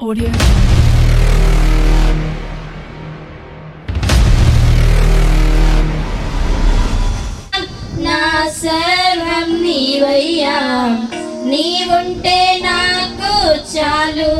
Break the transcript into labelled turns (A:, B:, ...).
A: Audio.
B: నా సర్వం నీవయ్యా నీవుంటే నాకు చాలు